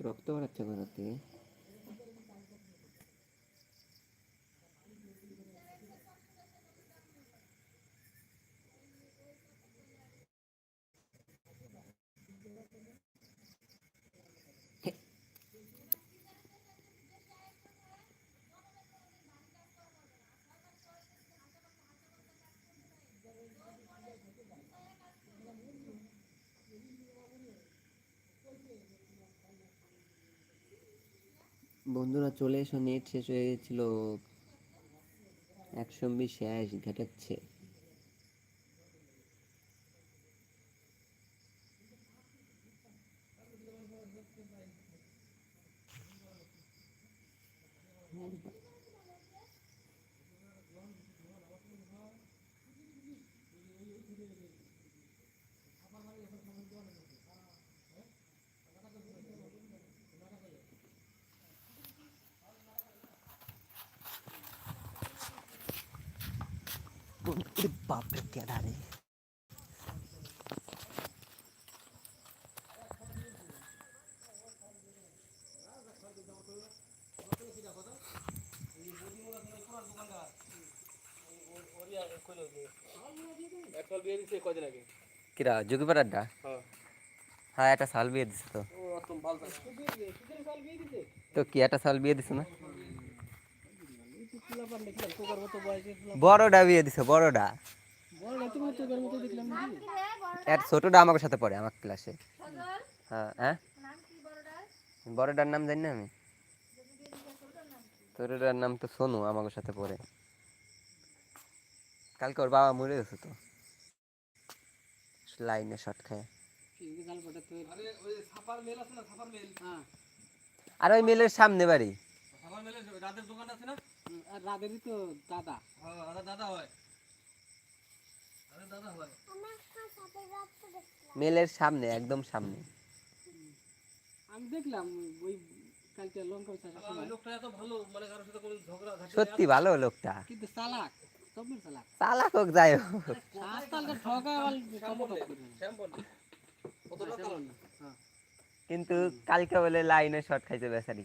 রক্ত বাড়াচ্ছে কোথা থেকে বন্ধুরা চলে এসো নেট শেষ হয়ে গেছিল। একশো শেষ ঘাটাচ্ছে। বাপরে কেডা রে কিরা যোগীপাড় আড্ডা হ্যাঁ। হ্যাঁ একটা সাল বিয়ে দিছে তো। তো কি একটা সাল বিয়ে দিছে না? বড়টা বিয়ে দিছে বড়টা। এর ছোটটা আমার সাথে পড়ে আমার ক্লাসে হ্যাঁ হ্যাঁ? বড়টার নাম জানি না আমি। ছোটটার নাম তো সোনু আমার সাথে পড়ে। কালকে ওর বাবা মরে গেছে তো। লাইনে শর্ট খায়। আরে ওই ছাপার মেল আছে না ছাপার মেল হ্যাঁ আর ওই মেলের সামনে বাড়ি ছাপার দোকান আছে না? আর তো দাদা দাদা হয়। মেলের সামনে একদম সামনে। আমি দেখলাম ওই কালকে লঙ্কা লোকটা এত ভালো মানে কারোর সাথে কোনো ঝগড়া সত্যি ভালো লোকটা। কিন্তু চালাক চালাক। হোক যাই হোক। হ্যাঁ। কিন্তু কালকে বলে লাইনে শর্ট খাইছে বেচারি।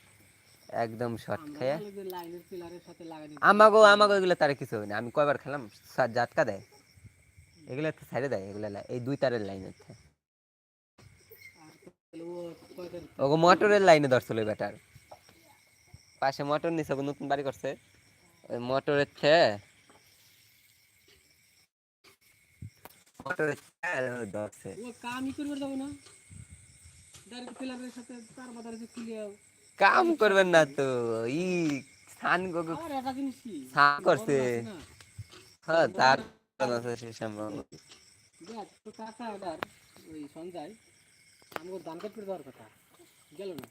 একদম শর্ট খেয়ে আমাগো আমাগো এগুলো তারে কিছু হয় না আমি কয়বার খেলাম সাত জাতকা দেয়। এগুলো তো সাইডে দেয় এগুলো এই দুই তারের লাইন হচ্ছে ওগো মোটরের লাইনে ধরছিল ওই ব্যাটার। পাশে মোটর নিছে নতুন বাড়ি করছে। ওই মোটরের থেকে মোটরের ধরছে। ও কামই করবে যাব না। ডাইরেক্ট পিলারের সাথে তার মাথার যে ক্লিয়ার কাম করবেন না তো ই স্নান স্নান করছে। হ্যাঁ তার আছে সে সম্ভব। কাকা ওই দেওয়ার কথা। গেল না?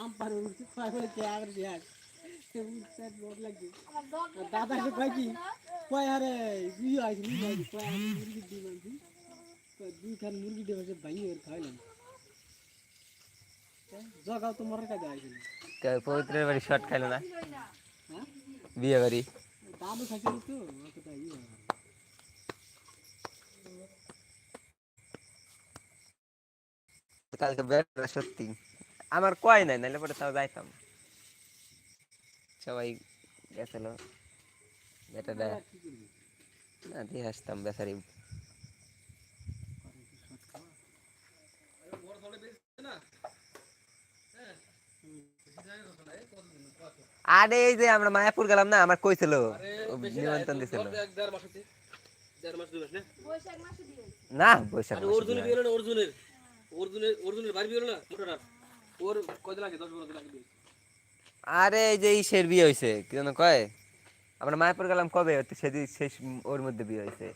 আম পারে কে আর দেখ আর দাদাকে কয় কি? কয় আরে মুরগি দিয়ে দুই খান মুরগি দিয়ে ভাই ওর খাইলাম জগাও তো মরার কাজে আইছিল পবিত্রের বাড়ি শর্ট খাইলো না? বিয়ে বাড়ি। দাদু খাইছিল তো অতটা ইয়ে কালকে বেড়া সত্যি। আমার কয় নাই নাহলে পরে তাও যাইতাম। সবাই গেছিল। বেটাটা না দিয়ে আসতাম বেচারি আরে এই যে আমরা মায়াপুর গেলাম না আমার কইছিল নিমন্ত্রণ দিছিল। না বৈশাখ আরে বিয়ে বিয়ে না। অর্জুনের? অর্জুনের অর্জুনের বাড়ি বিয়ে না? মোটরার ওর কয়দিন আগে দশ বারো আগে বিয়ে। আরে এই যে ইসের বিয়ে হয়েছে কি যেন কয়? আমরা মায়াপুর গেলাম কবে? সেদিন শেষ ওর মধ্যে বিয়ে হয়েছে।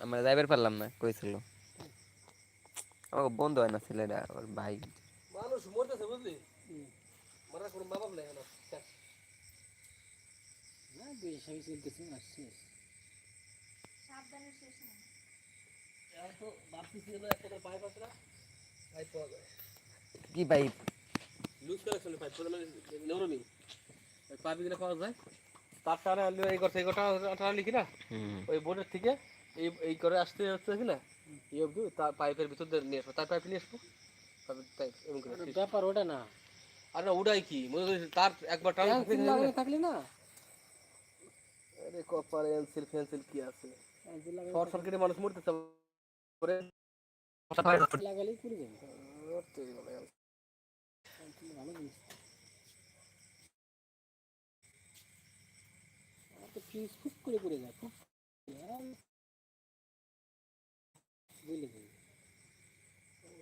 আমরা যাইবার পারলাম না কইছিল। আমার বন্ধু হয় না ছেলেটা ওর ভাই। মানুষ মরতেছে বুঝলি মরার কোনো মা বাপ নাই আর। শেষ। বেশ আমি চলতেছি আর শেষ সাবধানে শেষ নেই এখন তো ভাবতেছি হলো একটা করে পাইপ আছে না পাইপ পাওয়া যায় কি পাইপ লুজ কালেকশন পাইপ পুরো মানে নেউরমি ওই পাইপ দিলে পাওয়া যায় তার টানে আনলে এই করতে এই গোটা টানা লিখি না হুম ওই বোর্ডের থেকে এই এই করে আসতে হচ্ছে কি না এই অবধি তার পাইপের ভিতর দিয়ে নিয়ে আসব তার পাইপ নিয়ে আসব ব্যাপার ওটা না। আর না ওটাই কি? মনে করি তার একবার টানা পেন্সিল লাগানো থাকলে না? আরে কপার পেন্সিল পেন্সিল কি আছে? পেন্সিল লাগানো শর্ট সার্কিটে মানুষ মরতেছে করে লাগালেই পুড়ে যাবে তৈরি করে গেল। পেন্সিল ভালো জিনিস। আমার তো ফিউজ খুব করে পড়ে যায় খুব বুঝলে